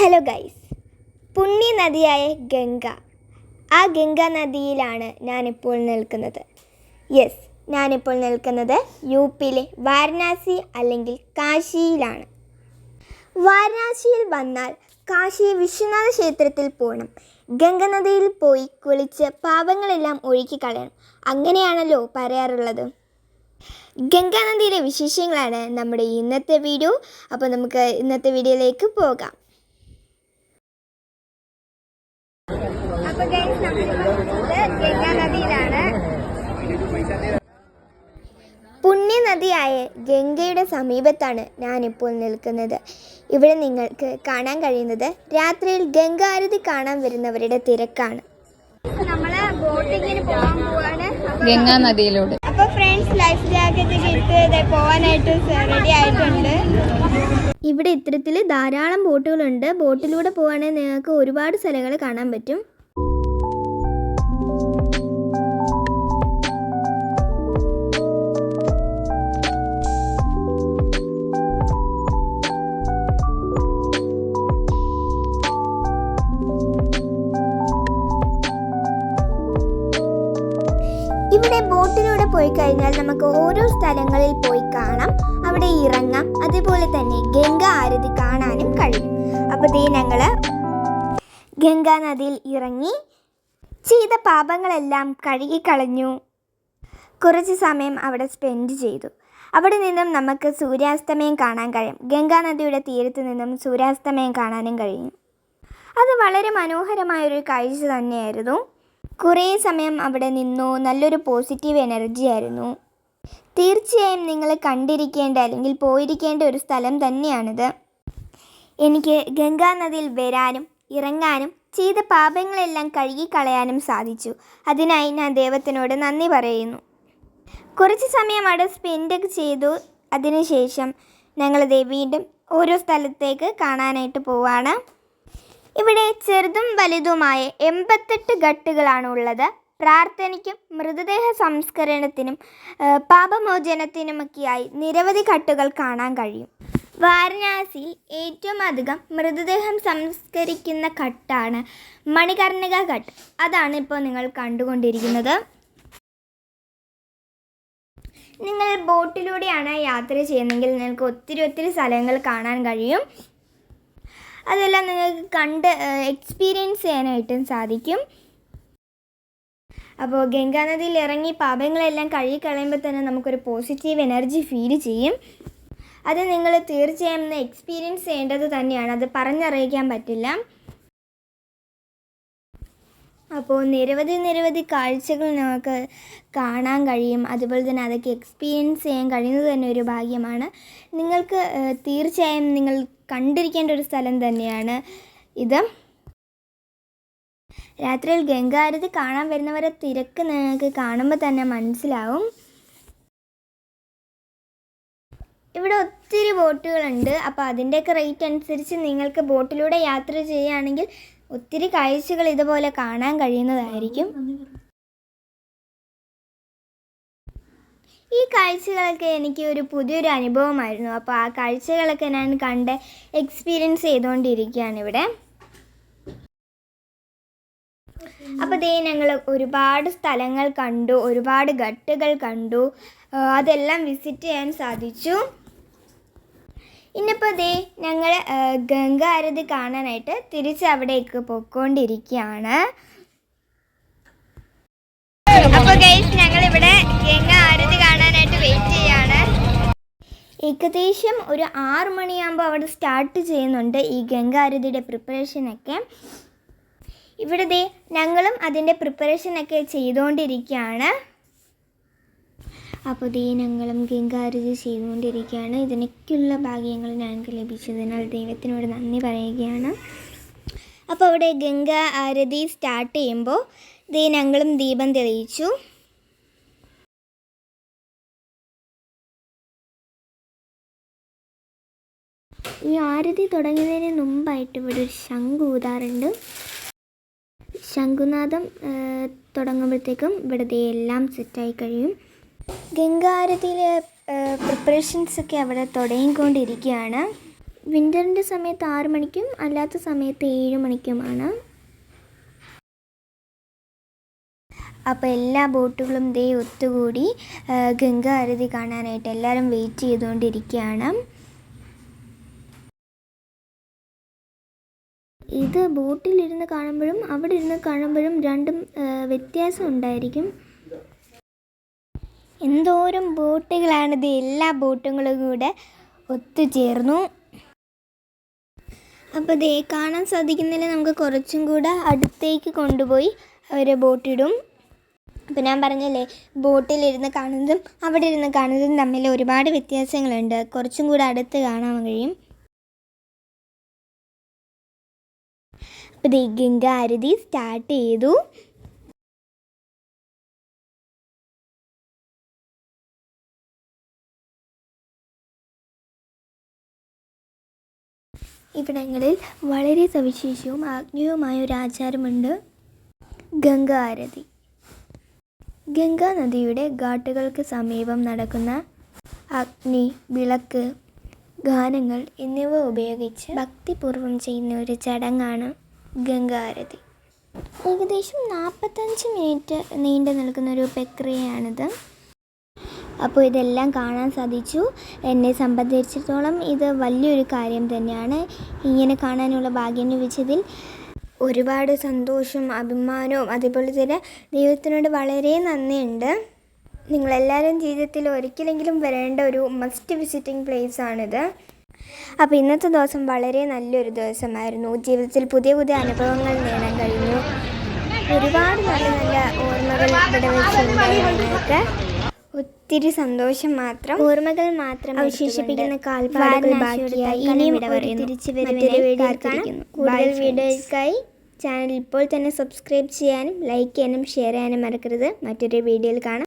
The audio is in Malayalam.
ഹലോ ഗൈസ് പുണ്യ നദിയായ ഗംഗ. ആ ഗംഗ നദിയിലാണ് ഞാനിപ്പോൾ നിൽക്കുന്നത്. യെസ് ഞാനിപ്പോൾ നിൽക്കുന്നത് യു പിയിലെ വാരണാസി അല്ലെങ്കിൽ കാശിയിലാണ്. വാരണാസിയിൽ വന്നാൽ കാശി വിശ്വനാഥ ക്ഷേത്രത്തിൽ പോകണം ഗംഗ നദിയിൽ പോയി കുളിച്ച് പാപങ്ങളെല്ലാം ഒഴുക്കി കളയണം. അങ്ങനെയാണല്ലോ പറയാറുള്ളത്. ഗംഗാനദിയിലെ വിശേഷങ്ങളാണ് നമ്മുടെ ഇന്നത്തെ വീഡിയോ. അപ്പോൾ നമുക്ക് ഇന്നത്തെ വീഡിയോയിലേക്ക് പോകാം. ഗംഗാ നദിയിലാണ് പുണ്യനദിയായ ഗംഗയുടെ സമീപത്താണ് ഞാനിപ്പോൾ നിൽക്കുന്നത്. ഇവിടെ നിങ്ങൾക്ക് കാണാൻ കഴിയുന്നത് രാത്രിയിൽ ഗംഗ ആരതി കാണാൻ വരുന്നവരുടെ തിരക്കാണ്. നമ്മൾ ബോട്ടിങ്ങിന് പോകാൻ പോവാണ്. ഗംഗാ നദിയിലൂടെ. അപ്പൊ ഫ്രണ്ട്സ് ലൈഫ് ജാക്കറ്റ് ഇട്ട് പോവാനായിട്ട് റെഡി ആയിട്ടുണ്ട്. ഇവിടെ ഇത്തരത്തിൽ ധാരാളം ബോട്ടുകളുണ്ട്. ബോട്ടിലൂടെ പോവുകയാണെങ്കിൽ നിങ്ങൾക്ക് ഒരുപാട് സ്ഥലങ്ങൾ കാണാൻ പറ്റും. ഇവിടെ ബോട്ടിലൂടെ പോയി കഴിഞ്ഞാൽ നമുക്ക് ഓരോ സ്ഥലങ്ങളിൽ പോയി കാണാം. അവിടെ ഇറങ്ങാം. അതുപോലെ തന്നെ ഗംഗ ആരതി കാണാനും കഴിയും. അപ്പോൾ ദേ ഞങ്ങൾ ഗംഗാ നദിയിൽ ഇറങ്ങി ചെയ്ത പാപങ്ങളെല്ലാം കഴുകിക്കളഞ്ഞു കുറച്ച് സമയം അവിടെ സ്പെൻഡ് ചെയ്തു. അവിടെ നിന്നും നമുക്ക് സൂര്യാസ്തമയം കാണാൻ കഴിയും. ഗംഗാ നദിയുടെ തീരത്ത് നിന്നും സൂര്യാസ്തമയം കാണാനും കഴിയും. അത് വളരെ മനോഹരമായൊരു കാഴ്ച തന്നെയായിരുന്നു. കുറേ സമയം അവിടെ നിന്നു. നല്ലൊരു പോസിറ്റീവ് എനർജി ആയിരുന്നു. തീർച്ചയായും നിങ്ങൾ കണ്ടിരിക്കേണ്ട അല്ലെങ്കിൽ പോയിരിക്കേണ്ട ഒരു സ്ഥലം തന്നെയാണിത്. എനിക്ക് ഗംഗാ നദിയിൽ വരാനും ഇറങ്ങാനും ചെയ്ത പാപങ്ങളെല്ലാം കഴുകിക്കളയാനും സാധിച്ചു. അതിനായി ഞാൻ ദൈവത്തിനോട് നന്ദി പറയുന്നു. കുറച്ച് സമയം അവിടെ സ്പെൻഡ് ചെയ്തു. അതിനുശേഷം ഞങ്ങളത് വീണ്ടും ഓരോ സ്ഥലത്തേക്ക് കാണാനായിട്ട് പോവാണ്. ഇവിടെ ചെറുതും വലുതുമായ എൺപത്തെട്ട് ഘട്ടുകളാണ് ഉള്ളത് പ്രാർത്ഥനയ്ക്കും മൃതദേഹ സംസ്കരണത്തിനും പാപമോചനത്തിനുമൊക്കെയായി നിരവധി ഘട്ടുകൾ കാണാൻ കഴിയും. വാരണാസിയിൽ ഏറ്റവും അധികം മൃതദേഹം സംസ്കരിക്കുന്ന ഘട്ടാണ് മണികർണിക ഘട്ട്. അതാണ് ഇപ്പോൾ നിങ്ങൾ കണ്ടുകൊണ്ടിരിക്കുന്നത്. നിങ്ങൾ ബോട്ടിലൂടെയാണ് യാത്ര ചെയ്യുന്നതെങ്കിൽ നിങ്ങൾക്ക് ഒത്തിരി ഒത്തിരി സ്ഥലങ്ങൾ കാണാൻ കഴിയും. അതെല്ലാം നിങ്ങൾക്ക് കണ്ട് എക്സ്പീരിയൻസ് ചെയ്യാനായിട്ടും സാധിക്കും. അപ്പോൾ ഗംഗാനദിയിൽ ഇറങ്ങി പാപങ്ങളെല്ലാം കഴുകിക്കളയുമ്പോൾ തന്നെ നമുക്കൊരു പോസിറ്റീവ് എനർജി ഫീൽ ചെയ്യും. അത് നിങ്ങൾ തീർച്ചയായും എക്സ്പീരിയൻസ് ചെയ്യേണ്ടത് തന്നെയാണ്. അത് പറഞ്ഞറിയിക്കാൻ പറ്റില്ല. അപ്പോൾ നിരവധി നിരവധി കാഴ്ചകൾ നമുക്ക് കാണാൻ കഴിയും. അതുപോലെ തന്നെ അതൊക്കെ എക്സ്പീരിയൻസ് ചെയ്യാൻ കഴിയുന്നത് തന്നെ ഒരു ഭാഗ്യമാണ്. നിങ്ങൾക്ക് തീർച്ചയായും നിങ്ങൾ കണ്ടിരിക്കേണ്ട ഒരു സ്ഥലം തന്നെയാണ് ഇത്. രാത്രിയിൽ ഗംഗാരതി കാണാൻ വരുന്നവരെ തിരക്ക് നിങ്ങൾക്ക് കാണുമ്പോൾ തന്നെ മനസ്സിലാവും. ഇവിടെ ഒത്തിരി ബോട്ടുകളുണ്ട്. അപ്പോൾ അതിന്റെയൊക്കെ റേറ്റ് അനുസരിച്ച് നിങ്ങൾക്ക് ബോട്ടിലൂടെ യാത്ര ചെയ്യുകയാണെങ്കിൽ ഒത്തിരി കാഴ്ചകൾ ഇതുപോലെ കാണാൻ കഴിയുന്നതായിരിക്കും. ഈ കാഴ്ചകളൊക്കെ എനിക്ക് ഒരു പുതിയൊരു അനുഭവമായിരുന്നു. അപ്പോൾ ആ കാഴ്ചകളൊക്കെ ഞാൻ കണ്ട് എക്സ്പീരിയൻസ് ചെയ്തുകൊണ്ടിരിക്കുകയാണ് ഇവിടെ. അപ്പോൾ ദേ ഞങ്ങൾ ഒരുപാട് സ്ഥലങ്ങൾ കണ്ടു ഒരുപാട് ഘട്ടുകൾ കണ്ടു. അതെല്ലാം വിസിറ്റ് ചെയ്യാൻ സാധിച്ചു. ഇന്നിപ്പോൾ ദേ ഞങ്ങൾ ഗംഗ ആരതി കാണാനായിട്ട് തിരിച്ച് അവിടേക്ക് പോയിക്കൊണ്ടിരിക്കുകയാണ്. അപ്പോൾ ഗൈസ് ഞങ്ങളിവിടെ ഗംഗ ആരതി വെയിറ്റ് ചെയ്യാണ്. ഏകദേശം ഒരു ആറ് മണിയാകുമ്പോൾ അവിടെ സ്റ്റാർട്ട് ചെയ്യുന്നുണ്ട് ഈ ഗംഗാരതിയുടെ പ്രിപ്പറേഷനൊക്കെ ഇവിടെ ദേ ഞങ്ങളും അതിന്റെ പ്രിപ്പറേഷനൊക്കെ ചെയ്തുകൊണ്ടിരിക്കുകയാണ്. അപ്പോൾ ദേ ഞങ്ങളും ഗംഗാരതി ചെയ്തുകൊണ്ടിരിക്കുകയാണ്. ഇതിനൊക്കെയുള്ള ഭാഗ്യങ്ങൾ ഞങ്ങൾക്ക് ലഭിച്ചതിനാൽ ദൈവത്തിനോട് നന്ദി പറയുകയാണ്. അപ്പോൾ അവിടെ ഗംഗാ ആരതി സ്റ്റാർട്ട് ചെയ്യുമ്പോൾ ദേ ഞങ്ങളും ദീപം തെളിയിച്ചു. ഈ ആരതി തുടങ്ങുന്നതിന് മുമ്പായിട്ട് ഇവിടെ ഒരു ശംഖു ഊതാറുണ്ട്. ശംഖുനാഥം തുടങ്ങുമ്പോഴത്തേക്കും ഇവിടുത്തെ എല്ലാം സെറ്റായി കഴിയും. ഗംഗാരതിയിലെ പ്രിപ്പറേഷൻസ് ഒക്കെ അവിടെ തുടങ്ങിക്കൊണ്ടിരിക്കുകയാണ്. വിന്ററിന്റെ സമയത്ത് ആറ് മണിക്കും അല്ലാത്ത സമയത്ത് ഏഴ് മണിക്കുമാണ്. അപ്പോൾ എല്ലാ ബോട്ടുകളും ദേ ഒത്തുകൂടി ഗംഗാരതി കാണാനായിട്ട് എല്ലാവരും വെയിറ്റ് ചെയ്തുകൊണ്ടിരിക്കുകയാണ്. ഇത് ബോട്ടിലിരുന്ന് കാണുമ്പോഴും അവിടെ ഇരുന്ന് കാണുമ്പോഴും രണ്ടും വ്യത്യാസം ഉണ്ടായിരിക്കും. എന്തോരം ബോട്ടുകളാണിത് എല്ലാ ബോട്ടുകളും കൂടെ ഒത്തുചേർന്നു. അപ്പോൾ ദേ കാണാൻ സാധിക്കുന്നില്ല. നമുക്ക് കുറച്ചും കൂടെ അടുത്തേക്ക് കൊണ്ടുപോയി അവർ ബോട്ടിടും. അപ്പോൾ ഞാൻ പറഞ്ഞല്ലേ ബോട്ടിലിരുന്ന് കാണുന്നതും അവിടെ ഇരുന്ന് കാണുന്നതും തമ്മിൽ ഒരുപാട് വ്യത്യാസങ്ങളുണ്ട്. കുറച്ചും കൂടെ അടുത്ത് കാണാൻ കഴിയും. അപ്പോൾ ദേ ഗംഗ സ്റ്റാർട്ട് ചെയ്തു. ഇവിടങ്ങളിൽ വളരെ സവിശേഷവും ആജ്ഞേയവുമായ ഒരു ആചാരമുണ്ട് ഗംഗ ആരതി. ഗംഗാ നദിയുടെ ഘാട്ടുകൾക്ക് സമീപം നടക്കുന്ന അഗ്നി വിളക്ക് ഗാനങ്ങൾ എന്നിവ ഉപയോഗിച്ച് ഭക്തിപൂർവം ചെയ്യുന്ന ഒരു ചടങ്ങാണ് ഗംഗാ ആരതി ഏകദേശം നാൽപ്പത്തഞ്ച് മിനിറ്റ് നീണ്ടു നിൽക്കുന്ന ഒരു പ്രക്രിയയാണിത്. അപ്പോൾ ഇതെല്ലാം കാണാൻ സാധിച്ചു. എന്നെ സംബന്ധിച്ചിടത്തോളം ഇത് വലിയൊരു കാര്യം തന്നെയാണ്. ഇങ്ങനെ കാണാനുള്ള ഭാഗ്യം ലഭിച്ചതിൽ ഒരുപാട് സന്തോഷവും അഭിമാനവും അതുപോലെ തന്നെ ദൈവത്തിനോട് വളരെ നന്ദിയുണ്ട്. നിങ്ങളെല്ലാവരും ജീവിതത്തിൽ ഒരിക്കലെങ്കിലും വരേണ്ട ഒരു മസ്റ്റ് വിസിറ്റിംഗ് പ്ലേസ് ആണിത് അപ്പോൾ ഇന്നത്തെ ദിവസം വളരെ നല്ലൊരു ദിവസമായിരുന്നു. ജീവിതത്തിൽ പുതിയ പുതിയ അനുഭവങ്ങൾ നേടാൻ കഴിഞ്ഞു. ഒരുപാട് നല്ല നല്ല ഓർമ്മകൾ ഇവിടെ വെച്ചുണ്ടായി ഒത്തിരി സന്തോഷം മാത്രം. ഓർമ്മകൾ മാത്രം അവശേഷിപ്പിക്കുന്ന കാൽപ്പാടുകൾ ബാക്കിയായി. ഇനിയും തിരിച്ചു വീഡിയോ കൂടുതൽ വീഡിയോയ്ക്കായി ചാനൽ ഇപ്പോൾ തന്നെ സബ്സ്ക്രൈബ് ചെയ്യാനും ലൈക്ക് ചെയ്യാനും ഷെയർ ചെയ്യാനും മറക്കരുത്. മറ്റൊരു വീഡിയോയിൽ കാണാം.